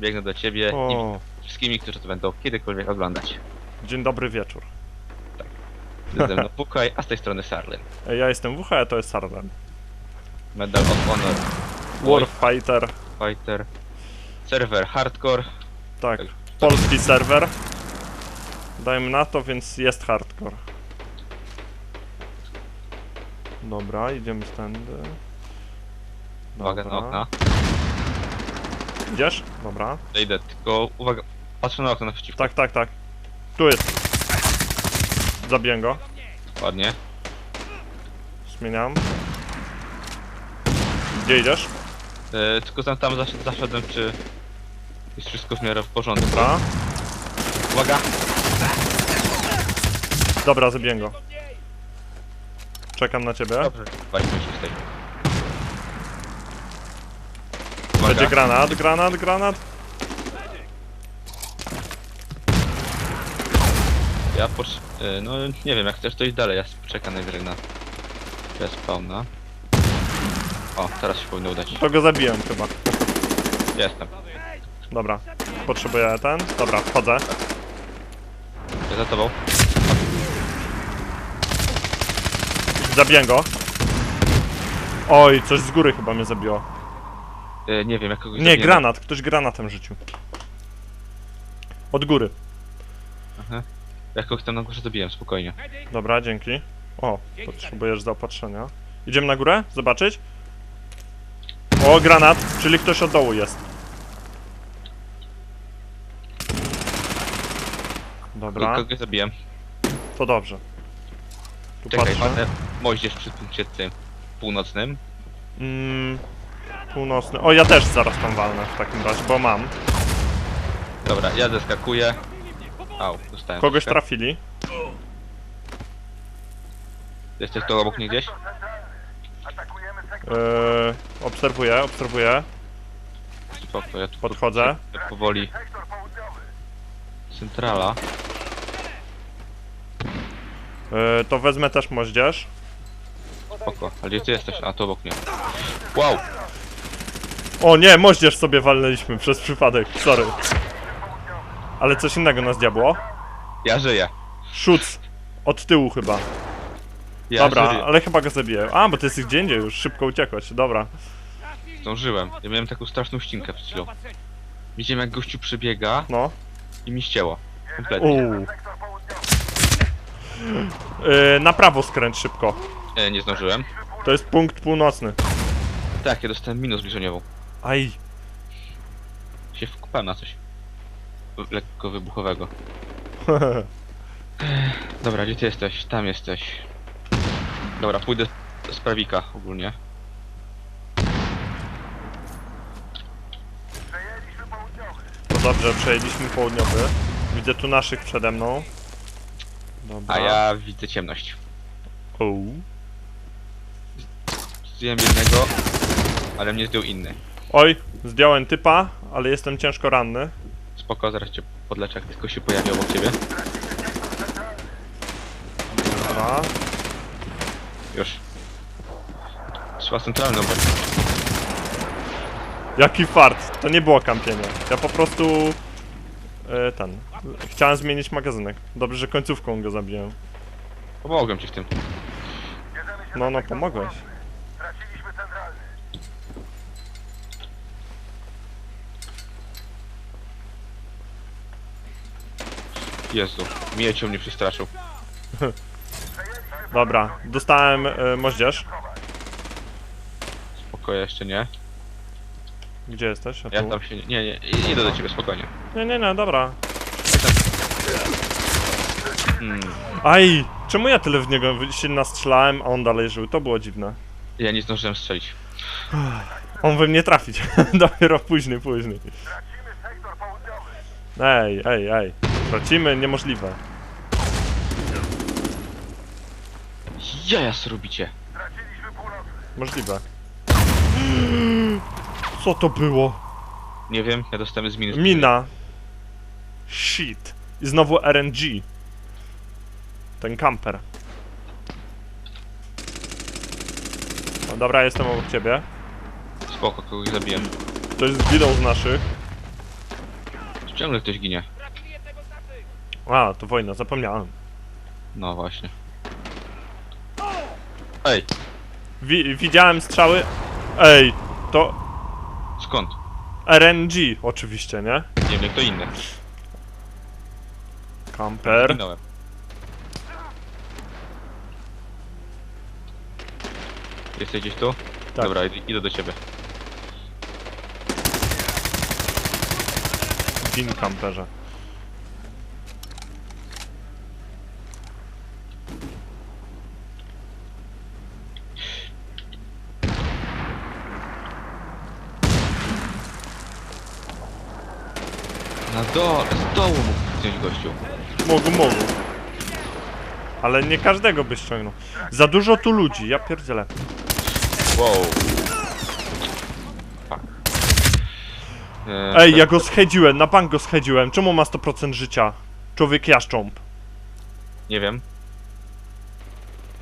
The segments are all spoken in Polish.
biegnę do ciebie O, i wszystkimi, którzy to będą kiedykolwiek oglądać. dzień dobry wieczór. Ze mną Pukaj, a z tej strony Sarlin. Ej, Ja jestem WH, a to jest Sarlen. Medal of Honor Warfighter, Fighter. Serwer Hardcore. tak. Polski serwer. Dajmy na to, więc jest hardcore. Dobra, idziemy stędy. Uwaga na okna. Idziesz? Dobra. Idę, tylko uwaga, patrzę na okno naprzeciwko. Tak, tak, tak. Tu jest. Zabiję go. Ładnie. Zmieniam. Gdzie idziesz? E, tylko tam, tam zasz, zaszedłem, czy jest wszystko w miarę w porządku. Dobra. Uwaga! Dobra, zabiję go. Czekam na ciebie. Dobrze. Walimy się z tej. Będzie granat, granat, granat. Ja pocz... e, no nie wiem, jak chcesz to iść dalej, ja czekam najwyżej na respawna. O, teraz się powinno udać. To go zabiłem chyba. Jestem. Dobra. Potrzebuję ten. Dobra, wchodzę. Ja za tobą. Zabiję go. Oj, coś z góry chyba mnie zabiło. E, nie wiem, jak kogoś Nie, zabijemy. granat. Ktoś granatem rzucił. Od góry. Aha. Jak kogoś tam na górze zabiłem, spokojnie. Dobra, dzięki. O, potrzebujesz zaopatrzenia. Idziemy na górę? Zobaczyć? O, granat, czyli ktoś od dołu jest. Dobra, Kogoś zabiłem. to dobrze. Tu Czekaj, patrzę. patrzę. Moździerz przy punkcie tym północnym. Mm, północny. O, ja też zaraz tam walnę w takim razie, bo mam. Dobra, ja zeskakuję. Au, dostałem. Kogoś trafili. Jesteś tu obok mnie gdzieś? Yy, obserwuję, obserwuję. Spoko, ja tu Podchodzę. pod- powoli. Centrala. Yy, to wezmę też moździerz. Spoko, ale gdzie ty jesteś? A, tu obok mnie. Wow! O nie, moździerz sobie walnęliśmy przez przypadek, sorry. Ale coś innego nas diabło. Ja żyję. Szuc. Od tyłu chyba. Ja Dobra, żyję. ale chyba go zabiję. A, bo ty jesteś gdzie indziej już, szybko uciekłeś, dobra. Zdążyłem. Ja miałem taką straszną ścinkę przed chwilą. Widziałem jak gościu przebiega No. i mi ścięło. Kompletnie. Uuu. Yy, na prawo skręć szybko. E, nie zdążyłem. To jest punkt północny. Tak, ja dostałem minus zbliżeniową. Aj. Się wkupałem na coś. Lekko wybuchowego. Dobra, gdzie ty jesteś? Tam jesteś. Dobra, pójdę z prawika ogólnie. To dobrze, przejęliśmy południowy. Widzę tu naszych przede mną. Dobra. A ja widzę ciemność. Ouu. Zdjąłem jednego, ale mnie zdjął inny. Oj, zdjąłem typa, ale jestem ciężko ranny. Spoko, zaraz cię podleczę, jak tylko się pojawi obok ciebie. Dobra. Już. Trzeba centralną broń. Jaki fart, to nie było kampienie. Ja po prostu... E, ten... Chciałem zmienić magazynek. Dobrze, że końcówką go zabiłem. Pomogłem ci w tym. No, no, pomogłeś. Jezu, miecią mnie przestraszył. Dobra, dostałem e, moździerz. Spoko, jeszcze nie. Gdzie jesteś? A Ja tu? tam się... Nie, nie, nie, idę do ciebie, spokojnie. Nie, nie, nie, dobra. Hmm. Aj! Czemu ja tyle w niego wy- się nastrzelałem, a on dalej żył? To było dziwne. Ja nie zdążyłem strzelić. On we mnie trafić. Dopiero później, później. Ej, ej, ej. Tracimy? Niemożliwe. Jaja robicie. Możliwe. Co to było? Nie wiem, ja dostałem z minus. Mina. Shit. I znowu RNG. Ten kamper. No dobra, jestem obok ciebie. Spoko, kogoś zabiłem. Ktoś zginął z naszych. Ciągle ktoś ginie. A, to wojna, zapomniałem. No właśnie. Ej, Wi widziałem strzały. Ej, to skąd? RNG oczywiście, nie? Nie wiem, kto inny. Camper. Zginąłem. Jesteś gdzieś tu? Tak. Dobra, id- idę do ciebie. Gin camperze. Na dole, z dołu mógł wziąć gościu. Mogą, mogą. Ale nie każdego by ściągnął. Za dużo tu ludzi, ja pierdzielę. Wow. Fuck. E, Ej, ja go schedziłem, na bank go schedziłem. Czemu ma 100% życia? Człowiek jaszcząb. Nie wiem.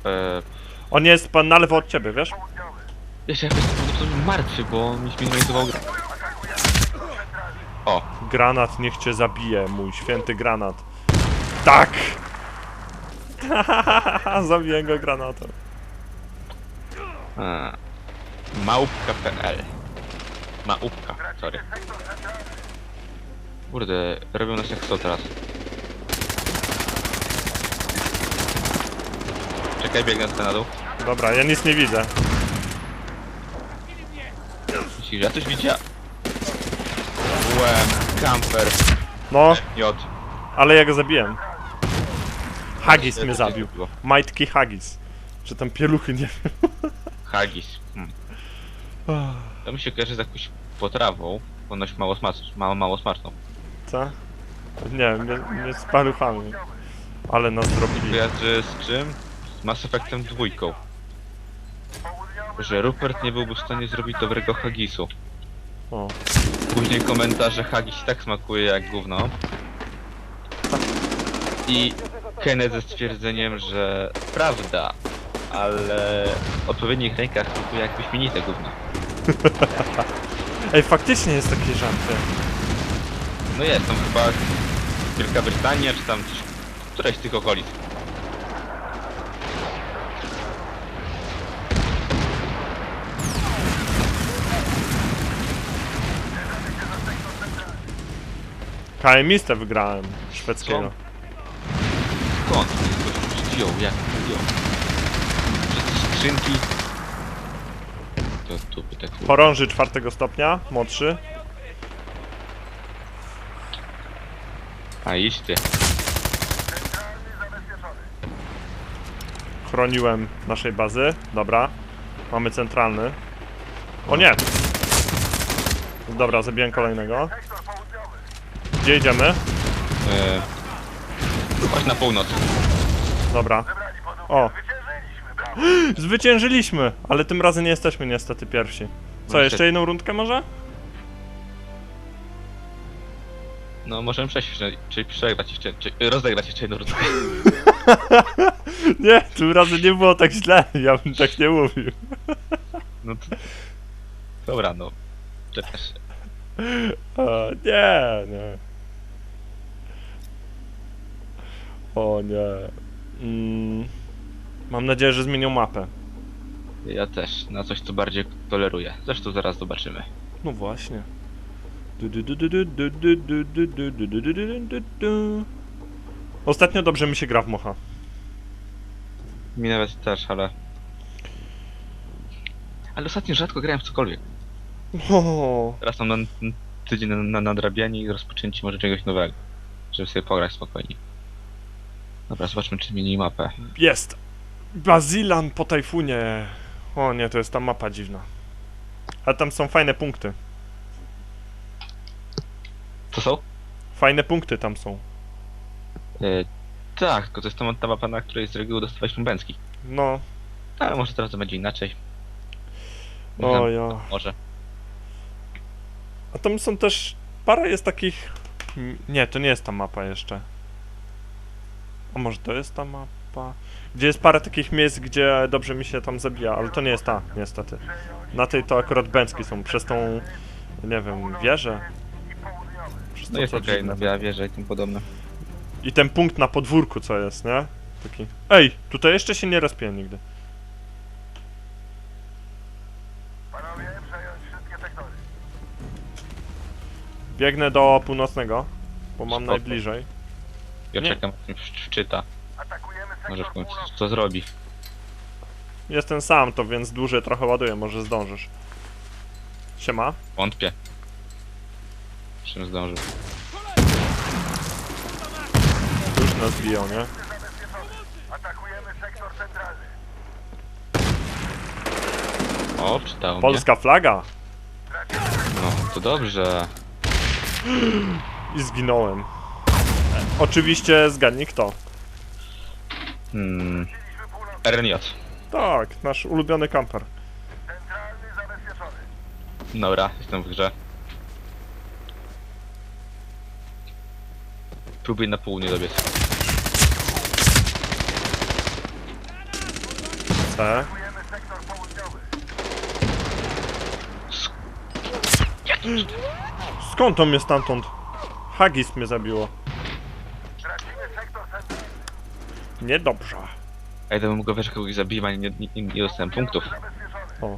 E, On jest pan na lewo od ciebie, wiesz? jeszcze jakoś prawdopodobnie martwy, bo mi zminimalizował grę. O, Granat niech cię zabije, mój święty granat. Tak! Zabiję go granatem. e, małpka.pl Małpka, sorry. Kurde, robią nas jak co teraz. Czekaj, biegnę z na dół. Dobra, ja nic nie widzę. Myślisz, że ja coś widziałem? Łem, camper, No, J. ale ja go zabiłem. Haggis mnie zabił. Majtki Haggis. Czy tam pieluchy, nie wiem. Haggis. Hmm. To mi się kojarzy z jakąś potrawą, ponoć mało, smac mało, mało smaczną. Co? Nie wiem, nie, nie z paluchami. Ale nas zrobili. Kojarzy z czym? Z Mass Effectem dwójką. Że Rupert nie byłby w stanie zrobić dobrego haggisu. O. Później komentarz, że haggis i tak smakuje jak gówno. I Kenneth ze stwierdzeniem, że prawda, ale w odpowiednich rękach smakuje jak wyśmienite gówno. Ej, faktycznie jest takie żarty. No jest, tam chyba Wielka Brytania, czy tam coś, któreś z tych okolic. KMistę wygrałem. Szwedzkiego. Skąd? Ktoś wziął, jak wziął? Przez te skrzynki? To tu by tak. Chorąży czwartego stopnia, młodszy. A idź ty. Chroniłem naszej bazy. Dobra. Mamy centralny. O nie! Dobra, zabiłem kolejnego. Gdzie idziemy? E... Chodź na północ. Dobra. O! Zwyciężyliśmy! Ale tym razem nie jesteśmy niestety pierwsi. Co, jeszcze jedną rundkę może? No możemy przejść, jeszcze- czyli przegrać jeszcze, czy rozegrać jeszcze jedną rundę. Nie, tym razem nie było tak źle. Ja bym tak nie mówił. No to... Dobra, no. Czepiasz się. O, nie, nie. O nie. Mm, mam nadzieję, że zmienią mapę. Ja też, na coś co bardziej toleruję. Zresztą zaraz zobaczymy. No właśnie. Ostatnio dobrze mi się gra w Mocha. Mi nawet też, ale... Ale ostatnio rzadko grałem w cokolwiek. O, Teraz mam na, tydzień na, na nadrabianie i rozpoczęcie może czegoś nowego. Żeby sobie pograć spokojnie. Dobra, zobaczmy czy zmieni mapę. jest! Bazilan po tajfunie. O nie, to jest ta mapa dziwna. A tam są fajne punkty. Co są? Fajne punkty tam są. E, tak, tylko to jest ta, mapa, na której z reguły dostawaliśmy bęcki. No, Ale może teraz to będzie inaczej. Nie ja. Może. A tam są też. Parę jest takich. Nie, to nie jest ta mapa jeszcze. A może to jest ta mapa? Gdzie jest parę takich miejsc, gdzie dobrze mi się tam zabija, ale to nie jest ta, niestety. Na tej to akurat bęcki są, przez tą. Nie wiem, wieżę. Przez No jest co okej, dziwne. no biała wieża i tym podobne. I ten punkt na podwórku co jest, nie? Taki. Ej, tutaj jeszcze się nie rozpiłem nigdy. Panowie, przejąć wszystkie sektory. Biegnę do północnego, bo mam Spoko. najbliżej. Ja Nie. czekam, aż mi wczyta. Może w końcu co zrobi. Jestem sam, to więc dłużej trochę ładuję, może zdążysz. Siema. Wątpię. Czym zdążył. Już nas biją, nie? Zabezpieczony. Atakujemy sektor centralny. O, czytało mnie. Polska flaga! No, to dobrze. I zginąłem. Oczywiście zgadnij kto. Hmm. RNJ. Tak, nasz ulubiony kamper. Centralny zabezpieczony. Dobra, jestem w grze. Próbuję na południe dobiec. C. Skąd on mnie stamtąd? Hagis mnie zabiło. Tracimy sektor centralny. Niedobrze. A gdybym mógł wiesz, kogoś zabiłem, a nie, nie, nie, nie dostałem punktów. Zabezpieczony.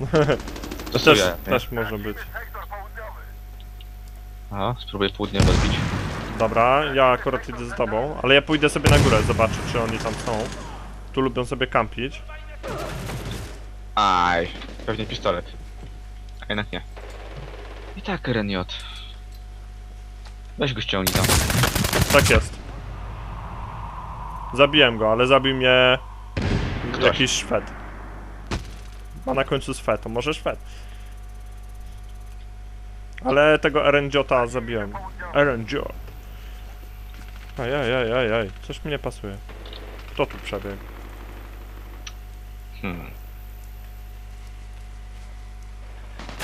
To Też, sobie. ja, też może być. Południowy. Aha, spróbuję południe rozbić. Dobra, ja akurat idę z tobą, ale ja pójdę sobie na górę, zobaczę czy oni tam są. Tu lubią sobie kampić. Aj, pewnie pistolet. A jednak nie. I tak RNJ. Weź go ściągnij tam. Tak jest. Zabiłem go, ale zabił mnie Ktoś. jakiś Szwed. Ma na końcu Szwed, to może Szwed. Ale tego Erendziota zabiłem. Erendziot. Ajajajajaj, coś mi nie pasuje. Kto tu przebiegł? Hmm.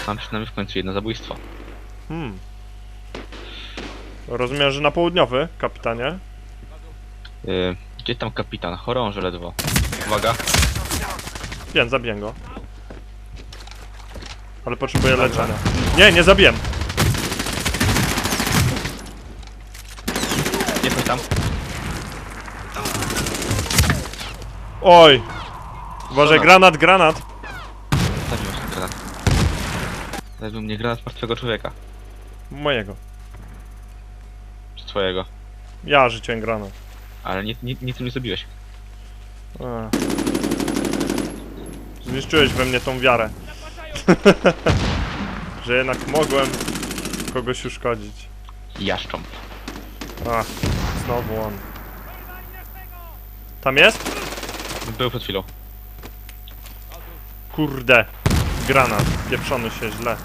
Mam przynajmniej w końcu jedno zabójstwo. Hmm. Rozumiem, że na południowy, kapitanie. Yy, gdzie tam kapitan? Chorąże ledwo. Uwaga. Wiem, zabiję go. Ale potrzebuję leczenia. Nie, nie! Nie chodź tam. Oj! Uważaj, Granat. granat, granat! Zabił mnie granat. Zabił mnie granat martwego człowieka. Mojego. Czy twojego. Ja rzuciłem granat. Ale nie, nie, nie tym nie zabiłeś. Ech. Zniszczyłeś we mnie tą wiarę. że jednak mogłem kogoś uszkodzić. Jaszcząb. Ach, znowu on. Tam jest? Był przed chwilą. Kurde. Granat. Pieprzony się źle.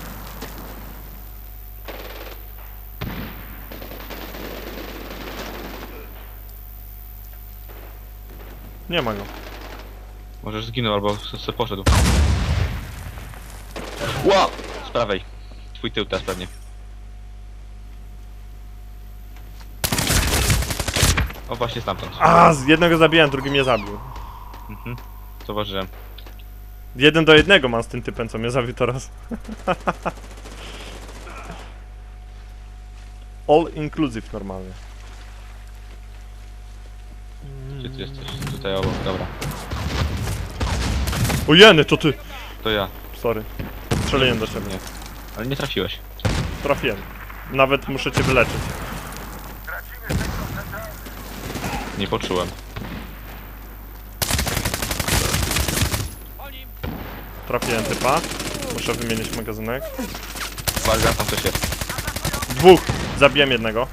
Nie ma go. Możesz zginął albo se, poszedł. Ła! Z prawej. Twój tył teraz pewnie. O właśnie stamtąd. A, z jednego zabiłem, drugi mnie zabił. Mhm. Zauważyłem. Jeden do jednego mam z tym typem, co mnie zabił teraz. All inclusive normalnie. Gdzie ty jesteś? Tutaj obok, dobra. O jeny, to ty! To ja. Sorry. Strzeliłem do ciebie. Nie. Ale nie trafiłeś. Trafiłem. Nawet muszę cię wyleczyć. Nie poczułem. Trafiłem typa. Muszę wymienić magazynek. Uwaga, tam coś jest. Dwóch! Zabiłem jednego.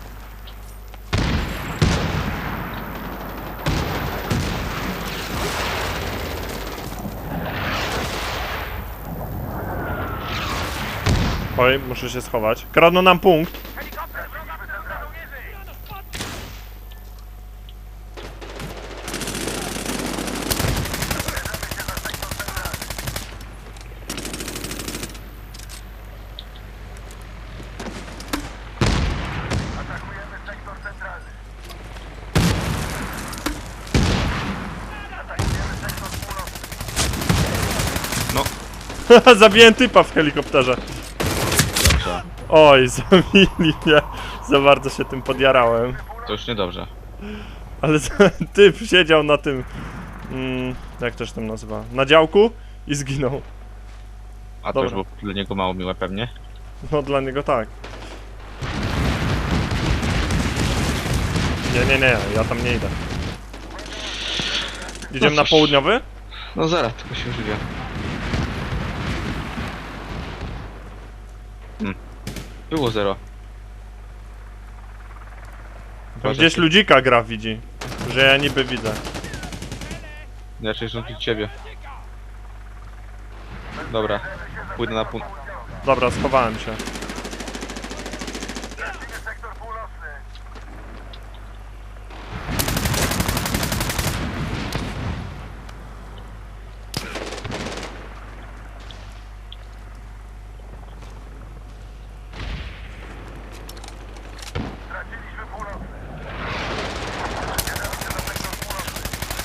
Oj, muszę się schować. Kradną nam punkt. No, Zabiłem typa w helikopterze. Oj, zabili mnie. Za bardzo się tym podjarałem. To już niedobrze. Ale typ siedział na tym... Mm, jak to się tam nazywa? Na działku i zginął. A to Dobra. już było dla niego mało miłe pewnie. No dla niego tak. Nie, nie, nie, ja tam nie idę. Idziemy na cóż. południowy? No zaraz, tylko się żywia. Było zero. Gdzieś ludzika gra widzi. Że ja niby widzę. Raczej są tu ciebie. Dobra, pójdę na punkt. Dobra, schowałem się. Straciliśmy północny. Bierzemy się za sektor północny.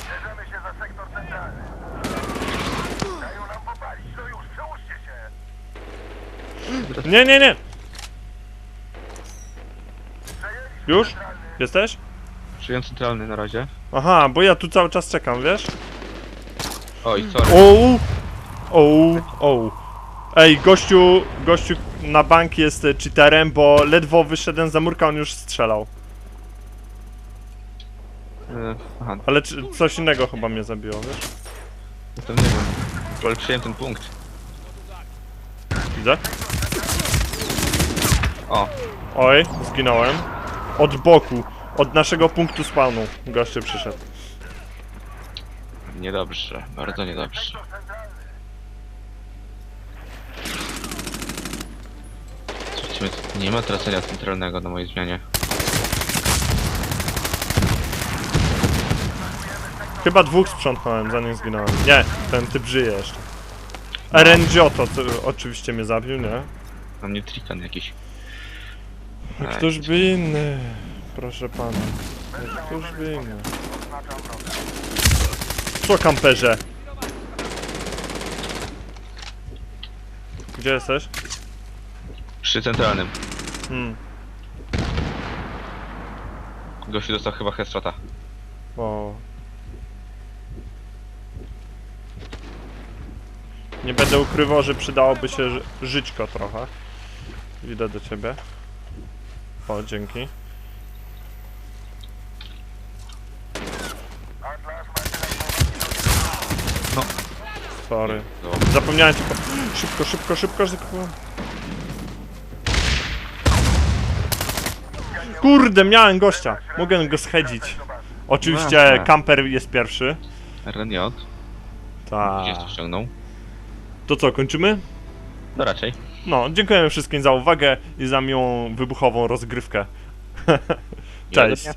Bierzemy się za sektor centralny. Dają nam popalić. No już, przełóżcie się. Nie, nie, nie! Przejęliśmy Już? centralny. Jesteś? Przyjąłem centralny na razie. Aha, bo ja tu cały czas czekam, wiesz? Oj, sorry. Ouu! Ouu, ouu. Ej, gościu, gościu na bank jest e, cheaterem, bo ledwo wyszedłem za murka, on już strzelał. E, aha, Ale czy, coś innego chyba mnie zabiło, wiesz? to nie wiem. Ale przyjąłem ten punkt. Widzę. O, Oj, zginąłem. Od boku, od naszego punktu spawnu gościu przyszedł. niedobrze, bardzo niedobrze. Nie ma tracenia centralnego na mojej zmianie. Chyba dwóch sprzątnąłem, zanim zginąłem. Nie, ten typ żyje jeszcze. RNG to, oczywiście mnie zabił, nie? Na mnie trikan jakiś. A Ej, Któż by inny? Proszę pana. Któż by inny? Co kamperze? Gdzie jesteś? Przy centralnym. Hmm, Gościu dostał chyba headshota. o. Nie będę ukrywał, że przydałoby się ży- żyćko trochę. Idę do ciebie. O, dzięki. Na Sorry. No, Zapomniałem ci po... Szybko, szybko, szybko, szybko. Kurde, miałem gościa. Mogę go schedzić. Oczywiście kamper jest pierwszy. RNJ. Tak. Gdzieś to ściągnął. To co, kończymy? No raczej. No, dziękujemy wszystkim za uwagę i za miłą wybuchową rozgrywkę. Cześć.